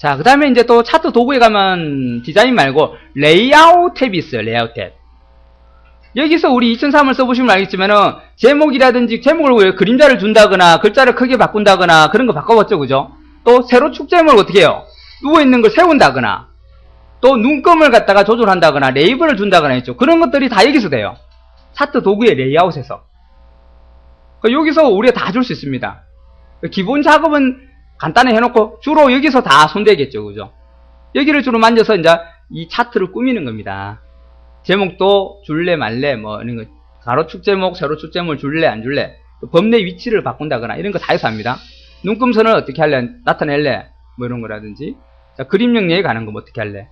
자, 그 다음에 이제 또 차트 도구에 가면 디자인 말고 레이아웃 탭이 있어요. 레이아웃 탭. 여기서 우리 2003을 써보시면 알겠지만은 제목이라든지 제목을 왜 그림자를 준다거나 글자를 크게 바꾼다거나 그런 거 바꿔봤죠. 그죠? 또 세로 축제목을 어떻게 해요? 누워있는 걸 세운다거나 또 눈금을 갖다가 조절한다거나 레이블을 준다거나 했죠. 그런 것들이 다 여기서 돼요. 차트 도구의 레이아웃에서. 그 여기서 우리가 다 줄 수 있습니다. 그 기본 작업은 간단히 해놓고 주로 여기서 다 손대겠죠. 그죠? 여기를 주로 만져서 이제 이 차트를 꾸미는 겁니다. 제목도 줄래 말래 뭐 이런 거 가로축 제목, 세로축 제목을 줄래 안 줄래 또 범례 위치를 바꾼다거나 이런 거 다 해서 합니다. 눈금선을 어떻게 할래 나타낼래 뭐 이런 거라든지 자, 그림 영역에 가는 거 뭐 어떻게 할래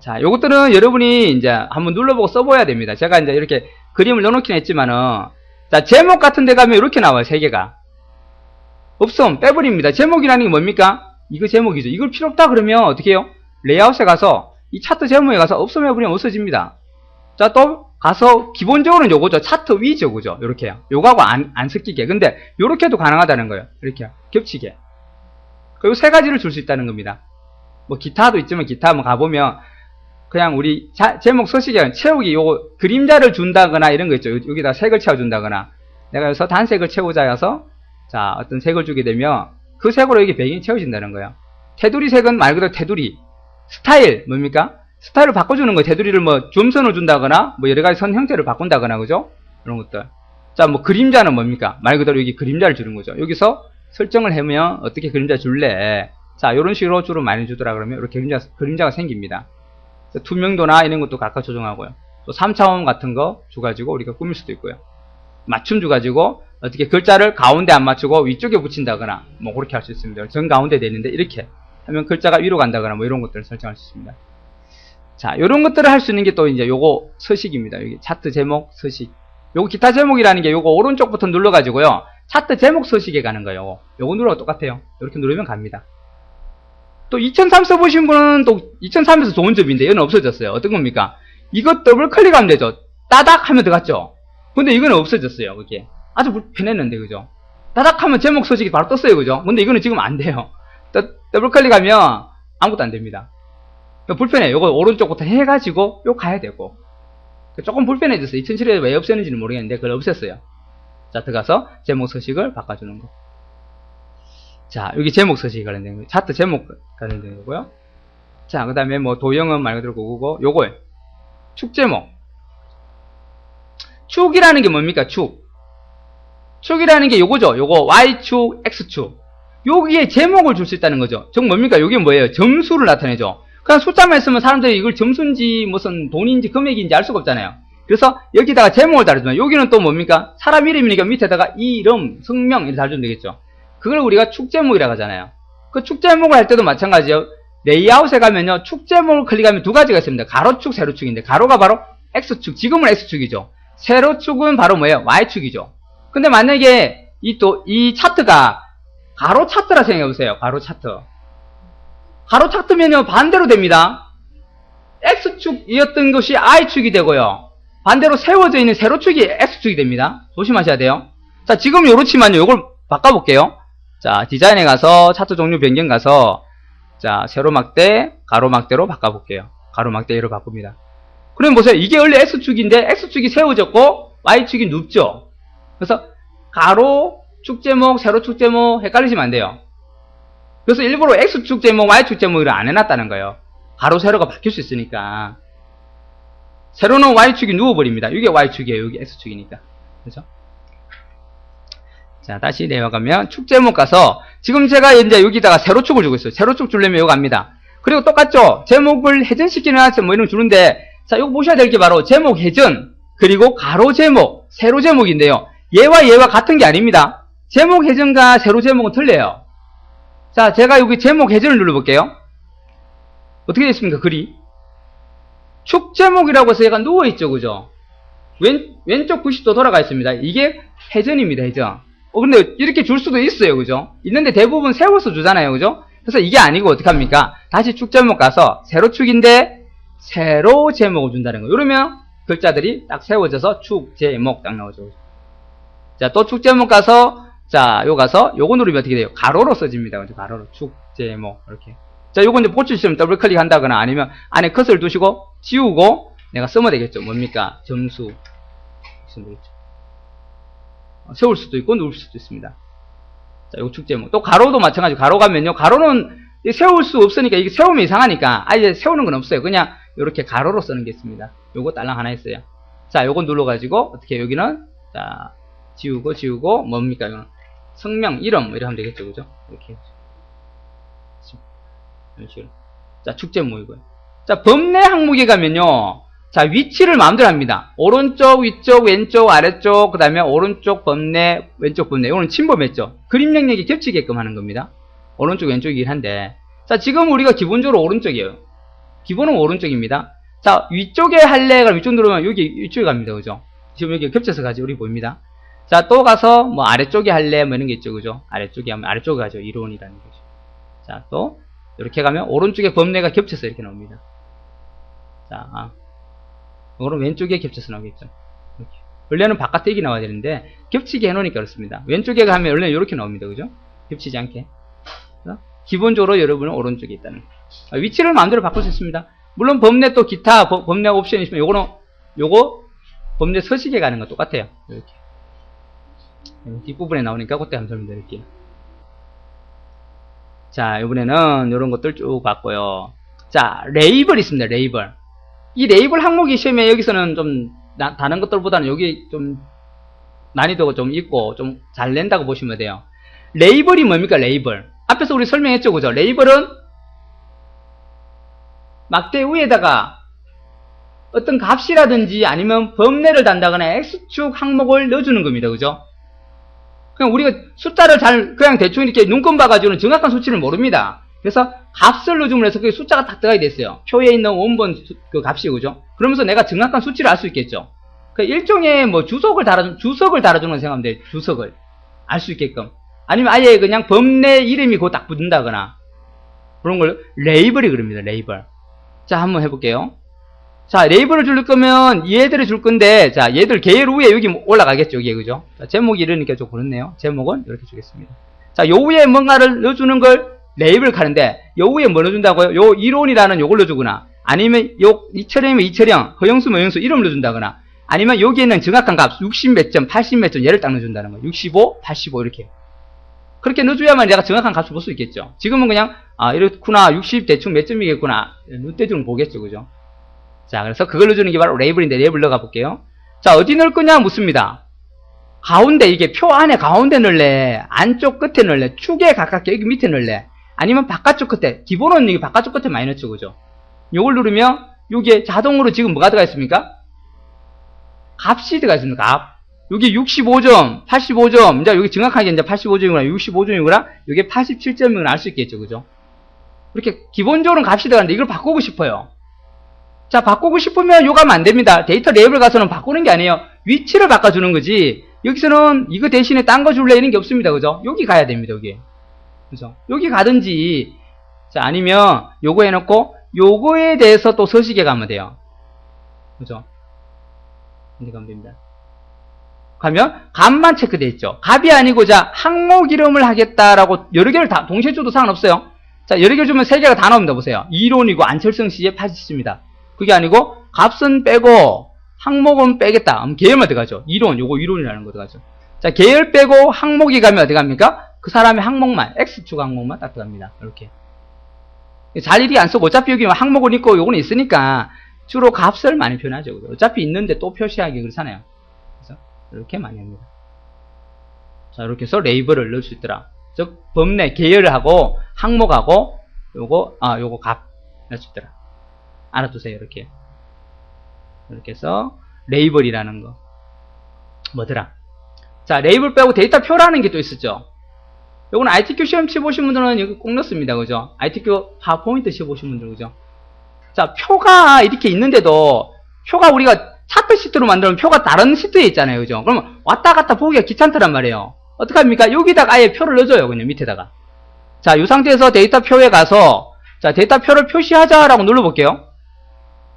자 요것들은 여러분이 이제 한번 눌러보고 써봐야 됩니다. 제가 이제 이렇게 그림을 넣어놓긴 했지만은 자 제목 같은 데 가면 이렇게 나와요 세 개가 없음 빼버립니다. 제목이라는 게 뭡니까? 이거 제목이죠. 이걸 필요 없다 그러면 어떻게 해요? 레이아웃에 가서 이 차트 제목에 가서 없음 해버리면 없어집니다. 자, 또 가서 기본적으로는 요거죠. 차트 위죠. 그죠? 요렇게요. 요거하고 안, 안 섞이게. 근데 요렇게도 가능하다는 거예요. 이렇게 겹치게. 그리고 세 가지를 줄 수 있다는 겁니다. 뭐 기타도 있지만 기타 한번 가보면 그냥 우리 자- 제목 서식에 채우기 요거 그림자를 준다거나 이런 거 있죠. 요- 여기다 색을 채워준다거나 내가 여기서 단색을 채우자 해서 자 어떤 색을 주게 되면 그 색으로 여기 배경이 채워진다는 거예요. 테두리 색은 말 그대로 테두리 스타일 뭡니까? 스타일을 바꿔주는 거예요. 테두리를 뭐 점선을 준다거나 뭐 여러 가지 선 형태를 바꾼다거나 그죠? 이런 것들. 자 뭐 그림자는 뭡니까? 말 그대로 여기 그림자를 주는 거죠. 여기서 설정을 해면 어떻게 그림자 줄래? 자 이런 식으로 주로 많이 주더라 그러면 이렇게 그림자, 그림자가 생깁니다. 투명도나 이런 것도 각각 조정하고요. 또 3차원 같은 거 줘가지고 우리가 꾸밀 수도 있고요. 맞춤 줘가지고 어떻게 글자를 가운데 안 맞추고 위쪽에 붙인다거나 뭐 그렇게 할 수 있습니다. 전 가운데 되는데 이렇게 하면 글자가 위로 간다거나 뭐 이런 것들을 설정할 수 있습니다. 자, 이런 것들을 할 수 있는 게 또 이제 요거 서식입니다. 여기 차트 제목 서식. 요거 기타 제목이라는 게 요거 오른쪽부터 눌러가지고요. 차트 제목 서식에 가는 거예요. 요거, 요거 눌러도 똑같아요. 이렇게 누르면 갑니다. 또 2003 써보신 분은 또 2003에서 좋은 점인데 얘는 없어졌어요. 어떤 겁니까? 이거 더블 클릭하면 되죠. 따닥 하면 들어갔죠. 근데 이거는 없어졌어요. 그게 아주 불편했는데 그죠? 따닥 하면 제목 서식이 바로 떴어요. 그죠? 근데 이거는 지금 안 돼요. 더- 더블 클릭하면 아무것도 안 됩니다. 불편해요. 요거 오른쪽부터 해가지고 요 가야 되고 조금 불편해졌어요. 2007에 왜 없애는지는 모르겠는데 그걸 없앴어요. 자 들어가서 제목 서식을 바꿔주는 거. 자 여기 제목 서식이 관련된 거, 차트 제목 관련된 거고요. 자 그 다음에 뭐 도형은 말 그대로 그거고 요걸 축 제목. 축이라는 게 뭡니까? 축. 축이라는 게 요거죠. 요거 Y축, X축. 여기에 제목을 줄 수 있다는 거죠. 즉 뭡니까? 여기 뭐예요? 점수를 나타내죠. 그냥 숫자만 있으면 사람들이 이걸 점수인지 무슨 돈인지 금액인지 알 수가 없잖아요. 그래서 여기다가 제목을 달아주면 여기는 또 뭡니까? 사람 이름이니까 밑에다가 이름, 성명 이렇게 달아주면 되겠죠. 그걸 우리가 축제목이라고 하잖아요. 그 축제목을 할 때도 마찬가지예요. 레이아웃에 가면요. 축제목을 클릭하면 두 가지가 있습니다. 가로축, 세로축인데 가로가 바로 X축, 지금은 X축이죠. 세로축은 바로 뭐예요? Y축이죠. 근데 만약에 이 또 이 차트가 가로 차트라 생각해 보세요. 가로 차트. 가로 차트면요 반대로 됩니다. X축이었던 것이 Y축이 되고요. 반대로 세워져 있는 세로축이 X축이 됩니다. 조심하셔야 돼요. 자, 지금 요렇지만요. 이걸 바꿔볼게요. 자, 디자인에 가서 차트 종류 변경 가서 자, 세로막대, 가로막대로 바꿔볼게요. 가로막대로 바꿉니다. 그럼 보세요. 이게 원래 X축인데 X축이 세워졌고 Y축이 눕죠. 그래서 가로 축 제목, 세로 축 제목 헷갈리시면 안 돼요. 그래서 일부러 X축 제목, Y축 제목을 안 해놨다는 거예요. 가로, 세로가 바뀔 수 있으니까. 세로는 Y축이 누워버립니다. 이게 Y축이에요. 여기 X축이니까. 그죠? 자, 다시 내려가면 축 제목 가서 지금 제가 이제 여기다가 세로축을 주고 있어요. 세로축 주려면 이거 갑니다. 그리고 똑같죠? 제목을 회전시키는 뭐 이런 거 주는데 자, 이거 보셔야 될 게 바로 제목 회전 그리고 가로 제목, 세로 제목인데요. 얘와 얘와 같은 게 아닙니다. 제목 회전과 세로 제목은 틀려요. 자, 제가 여기 제목 회전을 눌러볼게요. 어떻게 됐습니까, 글이? 축 제목이라고 해서 얘가 누워있죠, 그죠? 왼, 왼쪽 90도 돌아가 있습니다. 이게 회전입니다, 회전. 어, 근데 이렇게 줄 수도 있어요, 그죠? 있는데 대부분 세워서 주잖아요, 그죠? 그래서 이게 아니고 어떡합니까? 다시 축 제목 가서 세로 축인데 세로 제목을 준다는 거예요. 이러면 글자들이 딱 세워져서 축 제목 딱 나오죠. 자, 또 축 제목 가서 자, 요 가서 요거 누르면 어떻게 돼요? 가로로 써집니다. 그죠? 가로로 축 제목 이렇게 자, 요건 이제 고칠 면 더블 클릭한다거나 아니면 안에 컷을 두시고 지우고 내가 쓰면 되겠죠. 뭡니까? 점수. 쓰면 되겠죠. 어, 세울 수도 있고 누를 수도 있습니다. 자, 요 축제목. 또 가로도 마찬가지. 가로 가면요. 가로는 세울 수 없으니까 이게 세우면 이상하니까 아예 세우는 건 없어요. 그냥 이렇게 가로로 쓰는 게 있습니다. 요거 딸랑 하나 있어요. 자, 요거 눌러가지고 어떻게 여기는 자 지우고 지우고 뭡니까? 이거는 성명, 이름 뭐 이렇게 하면 되겠죠, 그죠? 이렇게 이런 식으로. 자, 축제목이고요. 자, 범례 항목에 가면요. 자, 위치를 마음대로 합니다. 오른쪽, 위쪽, 왼쪽, 아래쪽, 그 다음에 오른쪽 범례, 왼쪽 범례. 이거는 침범했죠. 그림 영역이 겹치게끔 하는 겁니다. 오른쪽, 왼쪽이긴 한데. 자, 지금 우리가 기본적으로 오른쪽이에요. 기본은 오른쪽입니다. 자, 위쪽에 할래? 그럼 위쪽 누르면 여기 위쪽에 갑니다. 그죠? 지금 여기 겹쳐서 가지 우리 보입니다. 자, 또 가서 뭐 아래쪽에 할래? 뭐 이런 게 있죠. 그죠? 아래쪽에 하면 아래쪽에 가죠. 이론이라는 거죠. 자, 또 이렇게 가면 오른쪽에 범례가 겹쳐서 이렇게 나옵니다. 자, 아. 이거는 왼쪽에 겹쳐서 나오겠죠. 이렇게. 원래는 바깥에 이게 나와야 되는데 겹치게 해 놓으니까 그렇습니다. 왼쪽에 가면 원래 이렇게 나옵니다. 그죠? 겹치지 않게. 자, 기본적으로 여러분은 오른쪽에 있다는 거. 아, 위치를 마음대로 바꿀 수 있습니다. 물론 범례 또 기타 법- 범례 옵션이 있으면 요거는 요거 범례 서식에 가는 거 똑같아요. 이렇게. 여기 뒷부분에 나오니까 그때 한번 설명드릴게요. 자, 이번에는 이런 것들 쭉 봤고요. 자, 레이블 있습니다. 레이블. 이 레이블 항목이 시험에 여기서는 좀 나- 다른 것들보다는 여기 좀 난이도가 좀 있고 좀 잘 낸다고 보시면 돼요. 레이블이 뭡니까? 레이블. 앞에서 우리 설명했죠, 그죠? 레이블은 막대 위에다가 어떤 값이라든지 아니면 범례를 단다거나 X축 항목을 넣어주는 겁니다. 그죠? 그냥 우리가 숫자를 잘 그냥 대충 이렇게 눈금 봐가지고는 정확한 수치를 모릅니다. 그래서 값을 넣어주면 해서 그 숫자가 딱 들어가게 됐어요. 표에 있는 원본 수- 그 값이 그죠? 그러면서 내가 정확한 수치를 알 수 있겠죠. 그 일종의 뭐 주석을 달아주 주석을 달아주는 거 생각하면 돼. 주석을 알 수 있게끔. 아니면 아예 그냥 범례 이름이 그거 딱 붙는다거나 그런 걸 레이블이 그럽니다. 레이블. 자 한번 해볼게요. 자 레이블을 줄 거면 얘들을 줄 건데 자 얘들 계열 위에 여기 올라가겠죠. 여기 그죠? 자, 제목이 이러니까 좀 그렇네요. 제목은 이렇게 주겠습니다. 자, 요 위에 뭔가를 넣어주는 걸 레이블 하는데, 요 위에 뭐 넣어준다고요? 요 이론이라는 요걸 넣어주거나, 아니면 요 이철형이면 이철형, 허영수면 허영수 이름 넣어준다거나, 아니면 여기에 있는 정확한 값, 60 몇 점, 80 몇 점, 얘를 딱 넣어준다는 거예요. 65, 85 이렇게. 그렇게 넣어줘야만 내가 정확한 값을 볼 수 있겠죠. 지금은 그냥, 아, 이렇구나, 60 대충 몇 점이겠구나, 눈대중은 보겠죠, 그죠? 자, 그래서 그걸 넣어주는 게 바로 레이블인데, 레이블 넣어가 볼게요. 자, 어디 넣을 거냐? 묻습니다. 가운데 이게 표 안에 가운데 넣을래? 안쪽 끝에 넣을래? 축에 가깝게 여기 밑에 넣을래? 아니면 바깥쪽 끝에? 기본은 이게 바깥쪽 끝에 넣죠 그죠. 요걸 누르면 여기에 자동으로 지금 뭐가 들어가 있습니까? 값이 들어가 있습니다 값. 여기 65점 85점. 이제 여기 정확하게 이제 85점이구나. 65점이구나. 여기 87점이구나 알 수 있겠죠. 그죠? 이렇게 기본적으로 값이 들어가는데 이걸 바꾸고 싶어요 자 바꾸고 싶으면 요거 하면 안 됩니다 데이터 레이블 가서는 바꾸는 게 아니에요 위치를 바꿔주는 거지 여기서는 이거 대신에 딴 거 줄래 이런 게 없습니다. 그죠? 여기 가야 됩니다. 여기. 그죠? 여기 가든지 자 아니면 요거 해놓고 요거에 대해서 또 서식에 가면 돼요. 그죠? 이제 가면 됩니다. 가면 값만 체크돼 있죠. 값이 아니고 자 항목 이름을 하겠다라고 여러 개를 다 동시에 줘도 상관없어요. 자 여러 개 주면 세 개가 다 나옵니다. 보세요. 이론이고 안철성 씨의 파시스입니다. 그게 아니고 값은 빼고 항목은 빼겠다. 그럼 계열만 들어가죠. 이론, 요거 이론이라는 거 들어가죠. 자, 계열 빼고 항목이 가면 어디 갑니까? 그 사람의 항목만, X축 항목만 딱 들어갑니다. 이렇게. 잘 일이 안 쓰고 어차피 여기 항목은 있고 요거는 있으니까 주로 값을 많이 표현하죠. 어차피 있는데 또 표시하기 그렇잖아요. 그래서 이렇게 많이 합니다. 자, 이렇게 해서 레이블을 넣을 수 있더라. 즉, 범례, 계열을 하고 항목하고 요거, 아, 요거 값 넣을 수 있더라. 알아두세요. 이렇게. 이렇게 해서 레이블이라는 거. 뭐더라? 자 레이블 빼고 데이터 표라는 게 또 있었죠. 요건 ITQ 시험 치보신 분들은 여기 꼭 넣습니다. 그죠? ITQ 파워포인트 치보신 분들 그죠? 자 표가 이렇게 있는데도 표가 우리가 차트 시트로 만들면 표가 다른 시트에 있잖아요. 그죠? 그러면 왔다 갔다 보기가 귀찮더란 말이에요. 어떡합니까? 여기다가 아예 표를 넣어줘요 그냥 밑에다가. 자이 상태에서 데이터 표에 가서 자 데이터 표를 표시하자라고 눌러볼게요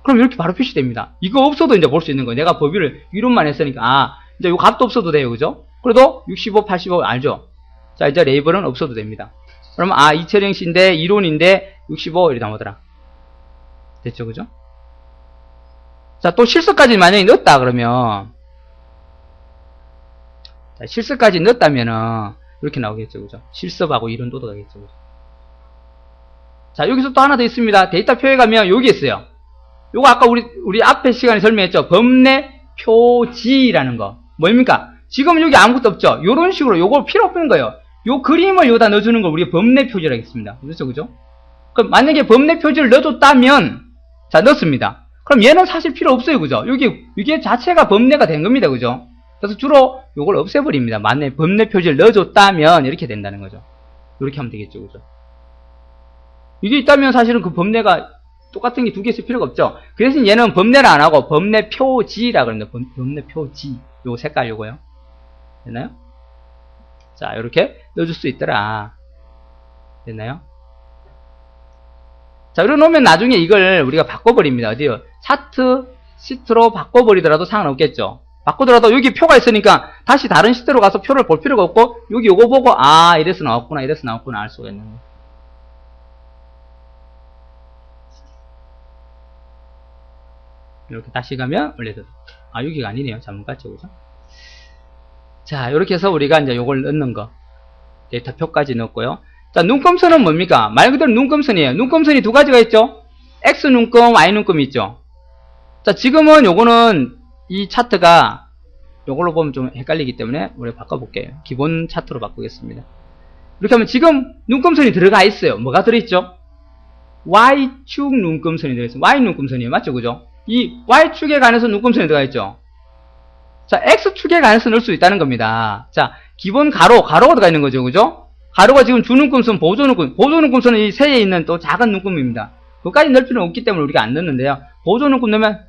그럼 이렇게 바로 표시됩니다. 이거 없어도 이제 볼 수 있는 거예요. 내가 법위를 이론만 했으니까, 아, 이제 이 값도 없어도 돼요. 그죠? 그래도 65, 85 알죠? 자, 이제 레이블은 없어도 됩니다. 그러면, 아, 이철영 씨인데, 이론인데, 65 이렇게 나오더라. 됐죠, 그죠? 자, 또 실수까지 만약에 넣었다 그러면 자, 실수까지 넣었다면은 이렇게 나오겠죠, 그죠? 실습하고 이런 도도 가겠죠, 그죠? 자, 여기서 또 하나 더 있습니다. 데이터 표에 가면 여기 있어요. 요거 아까 우리 우리 앞에 시간에 설명했죠. 범례 표지라는 거. 뭐입니까? 지금 여기 아무것도 없죠. 요런 식으로 요거 필요 없는 거예요. 요 그림을 여기다 넣어주는 걸 우리가 범례 표지라고 했습니다. 그렇죠, 그죠? 그럼 만약에 범례 표지를 넣어줬다면 자 넣습니다. 그럼 얘는 사실 필요 없어요, 그죠? 여기 이게 자체가 범례가 된 겁니다, 그죠? 그래서 주로 요걸 없애버립니다. 만약에 범례 표지를 넣어줬다면 이렇게 된다는 거죠. 이렇게 하면 되겠죠, 그죠? 이게 있다면 사실은 그 범례가 똑같은 게 두 개 있을 필요가 없죠. 그 대신 얘는 범례를 안 하고 범례 표지라고 그럽니다. 범, 범례 표지. 요 색깔 요거요. 됐나요? 자, 이렇게 넣어줄 수 있더라. 됐나요? 자, 이러 놓으면 나중에 이걸 우리가 바꿔버립니다. 어디요? 차트 시트로 바꿔버리더라도 상관없겠죠. 바꾸더라도 여기 표가 있으니까 다시 다른 시트로 가서 표를 볼 필요가 없고 여기 요거 보고 아 이래서 나왔구나 이래서 나왔구나 알 수가 있는 거예요. 이렇게 다시 가면 원래도 아 여기가 아니네요. 잘못 갔죠. 그죠? 자 이렇게 해서 우리가 이제 요걸 넣는 거. 데이터표까지 넣었고요. 자 눈금선은 뭡니까? 말 그대로 눈금선이에요. 눈금선이 두 가지가 있죠? X 눈금 Y 눈금이 있죠? 자 지금은 요거는 이 차트가 요걸로 보면 좀 헷갈리기 때문에 우리 바꿔볼게요. 기본 차트로 바꾸겠습니다. 이렇게 하면 지금 눈금선이 들어가 있어요. 뭐가 들어있죠? Y축 눈금선이 들어있어요. Y 눈금선이에요. 맞죠? 그죠 이 Y축에 관해서 눈금선이 들어가 있죠. 자, X축에 관해서 넣을 수 있다는 겁니다. 자, 기본 가로, 가로가 들어가 있는 거죠. 그죠? 가로가 지금 주 눈금선, 보조 눈금, 보조 눈금선은 이 세에 있는 또 작은 눈금입니다. 그까지 넣을 필요는 없기 때문에 우리가 안 넣는데요. 보조 눈금 넣으면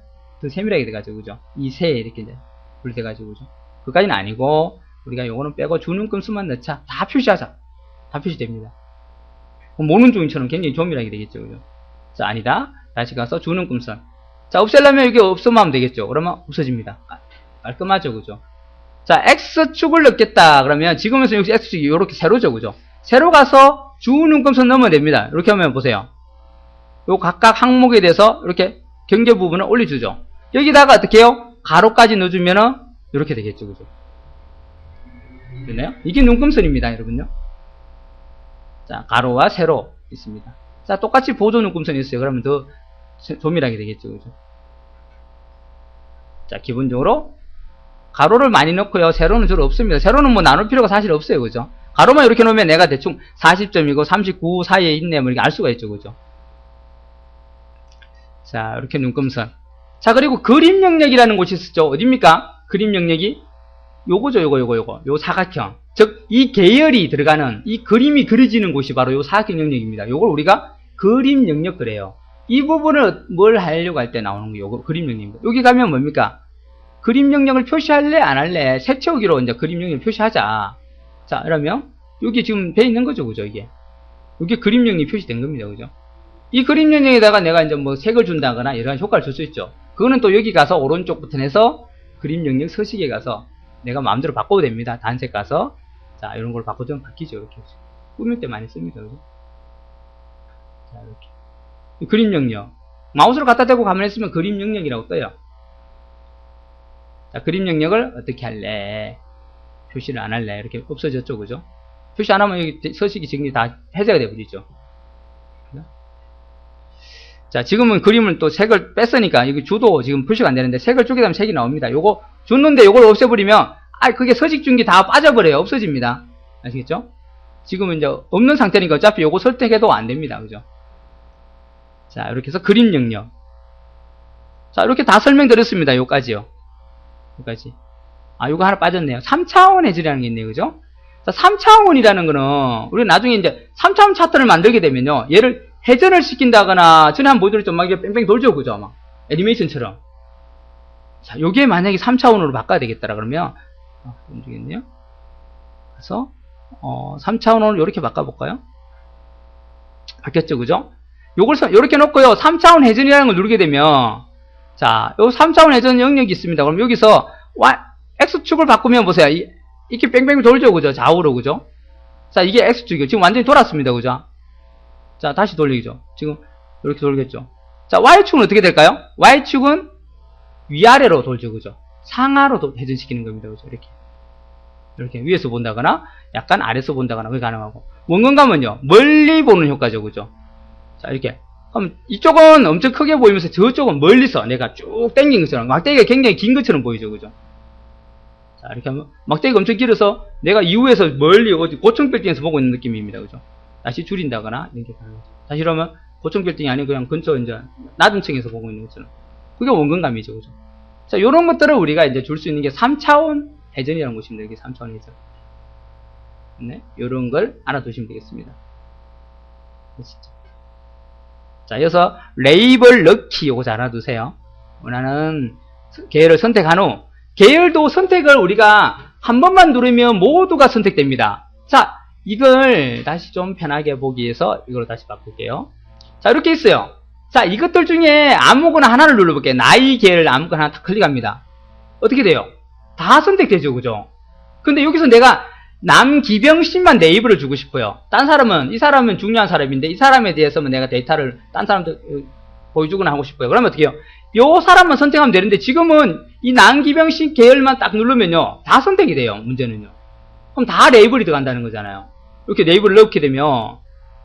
더 세밀하게 돼가지고, 그죠? 이 세에 이렇게 이제 분리돼가지고, 그죠? 그까지는 아니고, 우리가 요거는 빼고 주 눈금수만 넣자. 다 표시하자. 다 표시됩니다. 모는 종이처럼 굉장히 조밀하게 되겠죠. 그죠? 자, 아니다. 다시 가서 주 눈금선. 자, 없애려면 여기 없으면 하면 되겠죠. 그러면 없어집니다. 깔- 깔끔하죠, 그죠? 자, X축을 넣겠다. 그러면 지금에서 여기 X축이 이렇게 세로죠, 그죠? 세로 가서 주 눈금선 넣으면 됩니다. 이렇게 하면 보세요. 요 각각 항목에 대해서 이렇게 경계 부분을 올려주죠. 여기다가 어떻게 해요? 가로까지 넣어주면은 이렇게 되겠죠, 그죠? 됐나요? 이게 눈금선입니다, 여러분요. 자, 가로와 세로 있습니다. 자, 똑같이 보조 눈금선이 있어요. 그러면 더 세- 조밀하게 되겠죠, 그죠? 자, 기본적으로 가로를 많이 넣고요. 세로는 주로 없습니다. 세로는 뭐 나눌 필요가 사실 없어요, 그죠? 가로만 이렇게 놓으면 내가 대충 40점이고 39 사이에 있네, 뭐 이렇게 알 수가 있죠, 그죠? 자, 이렇게 눈금선. 자, 그리고 그림 영역이라는 곳이 있었죠. 어딥니까? 그림 영역이? 요거죠, 요거, 요거, 요거. 요 사각형. 즉, 이 계열이 들어가는, 이 그림이 그려지는 곳이 바로 요 사각형 영역입니다. 요걸 우리가 그림 영역 그래요. 이 부분을 뭘 하려고 할 때 나오는 거 요거 그림 영역입니다. 여기 가면 뭡니까? 그림 영역을 표시할래 안 할래 색 채우기로 이제 그림 영역을 표시하자. 자, 그러면 여기 지금 돼 있는 거죠, 그죠, 이게. 여기 그림 영역이 표시된 겁니다, 그죠? 이 그림 영역에다가 내가 이제 뭐 색을 준다거나 이러한 효과를 줄 수 있죠. 그거는 또 여기 가서 오른쪽부터 해서 그림 영역 서식에 가서 내가 마음대로 바꿔도 됩니다. 단색 가서 자, 이런 걸 바꿔주면 바뀌죠, 이렇게. 꾸밀 때 많이 씁니다, 그죠? 자, 이렇게. 이 그림 영역. 마우스를 갖다 대고 가만히 있으면 그림 영역이라고 떠요. 자, 그림 영역을 어떻게 할래? 표시를 안 할래? 이렇게 없어졌죠, 그죠? 표시 안 하면 여기 서식이 지금 다 해제가 되버리죠. 자, 지금은 그림을 또 색을 뺐으니까, 여기 주도 지금 표시가 안 되는데, 색을 쪼개다 면 색이 나옵니다. 요거, 줬는데 요걸 없애버리면, 아, 그게 서식 준게다 빠져버려요. 없어집니다. 아시겠죠? 지금은 이제 없는 상태니까 어차피 요거 설득해도 안 됩니다. 그죠? 자, 이렇게 해서 그림 영역. 자, 이렇게 다 설명드렸습니다. 요까지요. 요까지. 아, 요거 하나 빠졌네요. 3차원 해지라는 게 있네요. 그죠? 자, 3차원이라는 거는, 우리 나중에 이제 3차원 차트를 만들게 되면요. 얘를 회전을 시킨다거나, 전에 한번 보여드렸죠. 막 이게 뺑뺑 돌죠. 그죠? 막. 애니메이션처럼. 자, 요게 만약에 3차원으로 바꿔야 되겠더라. 그러면, 어, 움직였네요. 그래서, 어, 3차원으로 이렇게 바꿔 볼까요? 바뀌었죠. 그죠? 요걸, 서- 요렇게 놓고요. 3차원 회전이라는 걸 누르게 되면, 자, 요 3차원 회전 영역이 있습니다. 그럼 여기서, X축을 바꾸면 보세요. 이, 이렇게 뺑뺑 돌죠. 그죠? 좌우로. 그죠? 자, 이게 X축이요. 지금 완전히 돌았습니다. 그죠? 자, 다시 돌리죠. 지금 이렇게 돌겠죠. 자, Y축은 어떻게 될까요? Y축은 위아래로 돌죠. 그죠? 상하로 도- 회전시키는 겁니다. 그죠? 이렇게. 이렇게 위에서 본다거나 약간 아래서 본다거나 그게 가능하고 원근감은요 멀리 보는 효과죠 그죠 자 이렇게 그럼 이쪽은 엄청 크게 보이면서 저쪽은 멀리서 내가 쭉 당긴 것처럼 막대기가 굉장히 긴 것처럼 보이죠 그죠 자 이렇게 하면 막대기가 엄청 길어서 내가 이후에서 멀리 어디 고층 빌딩에서 보고 있는 느낌입니다 그죠 다시 줄인다거나 이렇게 가능하죠 다시 그러면 고층 빌딩이 아니고 그냥 근처 이제 낮은 층에서 보고 있는 것처럼 그게 원근감이죠 그죠 자 요런 것들을 우리가 이제 줄 수 있는 게 3차원 회전이라는 것입니다. 이게 3차원 회전. 네, 요런 걸 알아두시면 되겠습니다. 아시죠? 자, 이어서 레이블 넣기 요거 잘 알아두세요. 원하는 계열을 선택한 후 계열도 선택을 우리가 한 번만 누르면 모두가 선택됩니다. 자, 이걸 다시 좀 편하게 보기 위해서 이걸로 다시 바꿀게요. 자, 이렇게 있어요. 자, 이것들 중에 아무거나 하나를 눌러볼게요. 나이 계열 아무거나 하나 다 클릭합니다. 어떻게 돼요? 다 선택되죠, 그죠? 근데 여기서 내가 남기병 씨만 내 입으로 주고 싶어요. 딴 사람은, 이 사람은 중요한 사람인데, 이 사람에 대해서는 내가 데이터를 딴 사람들 어, 보여주거나 하고 싶어요. 그러면 어떻게 해요? 요 사람만 선택하면 되는데, 지금은 이 남기병 씨 계열만 딱 누르면요, 다 선택이 돼요, 문제는요. 그럼 다 레이블이 들어간다는 거잖아요. 이렇게 레이블을 넣게 되면,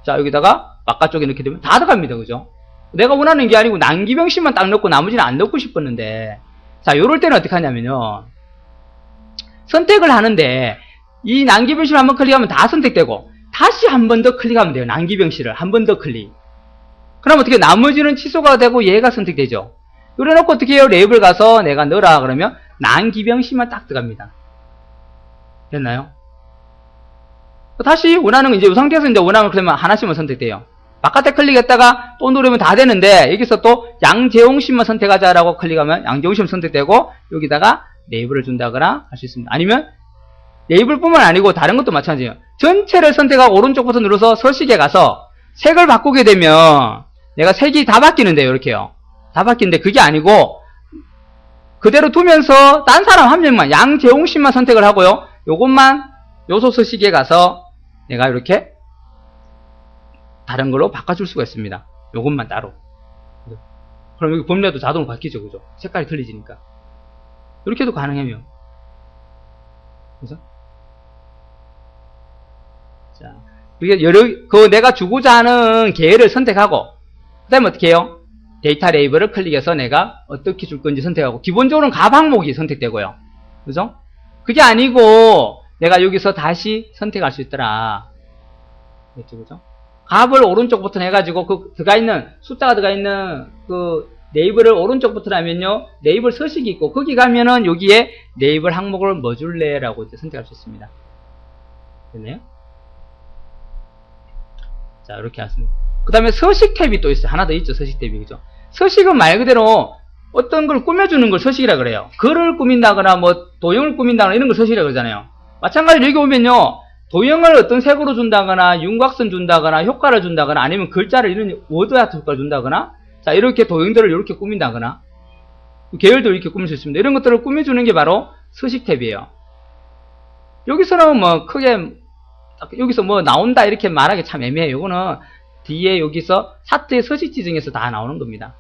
자, 여기다가 바깥쪽에 넣게 되면 다 들어갑니다, 그죠? 내가 원하는 게 아니고 남기병 씨만 딱 넣고 나머지는 안 넣고 싶었는데, 자, 요럴 때는 어떻게 하냐면요. 선택을 하는데 이 난기 병실을 한번 클릭하면 다 선택되고 다시 한 번 더 클릭하면 돼요. 난기 병실을 한 번 더 클릭. 그럼 어떻게 나머지는 취소가 되고 얘가 선택되죠. 그래 놓고 어떻게 해요? 레이블 가서 내가 넣어라 그러면 난기 병실만 딱 들어갑니다. 됐나요? 다시 원하는 거 이제 이 상태에서 이제 원하는 거 그러면 하나씩만 선택돼요. 바깥에 클릭했다가 또 누르면 다 되는데 여기서 또 양재홍 씨만 선택하자라고 클릭하면 양재홍 씨만 선택되고 여기다가 레이블을 준다거나 할 수 있습니다. 아니면 레이블뿐만 아니고 다른 것도 마찬가지예요. 전체를 선택하고 오른쪽부터 눌러서 서식에 가서 색을 바꾸게 되면 내가 색이 다 바뀌는데요. 이렇게요. 다 바뀌는데 그게 아니고 그대로 두면서 딴 사람 한 명만 양재홍 씨만 선택을 하고요. 요것만 요소 서식에 가서 내가 이렇게 다른 걸로 바꿔줄 수가 있습니다. 요것만 따로. 그럼 여기 범례도 자동으로 바뀌죠. 그죠? 색깔이 틀리지니까. 이렇게 해도 가능해요. 그죠? 자, 이게 여러, 그 내가 주고자 하는 계열을 선택하고, 그 다음에 어떻게 해요? 데이터 레이블을 클릭해서 내가 어떻게 줄 건지 선택하고, 기본적으로는 값 항목이 선택되고요. 그죠? 그게 아니고, 내가 여기서 다시 선택할 수 있더라. 그렇죠, 그죠? 값을 오른쪽부터 해가지고, 그, 들어가 있는, 숫자가 들어가 있는, 그, 네이블을 오른쪽부터 하면요, 네이블 서식이 있고, 거기 가면은 여기에 네이블 항목을 뭐 줄래? 라고 이제 선택할 수 있습니다. 됐나요? 자, 이렇게 하습니다. 그 다음에 서식 탭이 또 있어요. 하나 더 있죠, 서식 탭이. 그죠? 서식은 말 그대로 어떤 걸 꾸며주는 걸 서식이라 그래요. 글을 꾸민다거나, 뭐, 도형을 꾸민다거나 이런 걸 서식이라 그러잖아요. 마찬가지로 여기 오면요, 도형을 어떤 색으로 준다거나, 윤곽선 준다거나, 효과를 준다거나, 아니면 글자를 이런 워드 같은 효과를 준다거나, 자, 이렇게 도형들을 이렇게 꾸민다거나, 계열도 이렇게 꾸밀 수 있습니다. 이런 것들을 꾸며주는 게 바로 서식 탭이에요. 여기서는 뭐 크게 여기서 뭐 나온다 이렇게 말하기 참 애매해요. 이거는 뒤에 여기서 사트의 서식 지정에서 다 나오는 겁니다.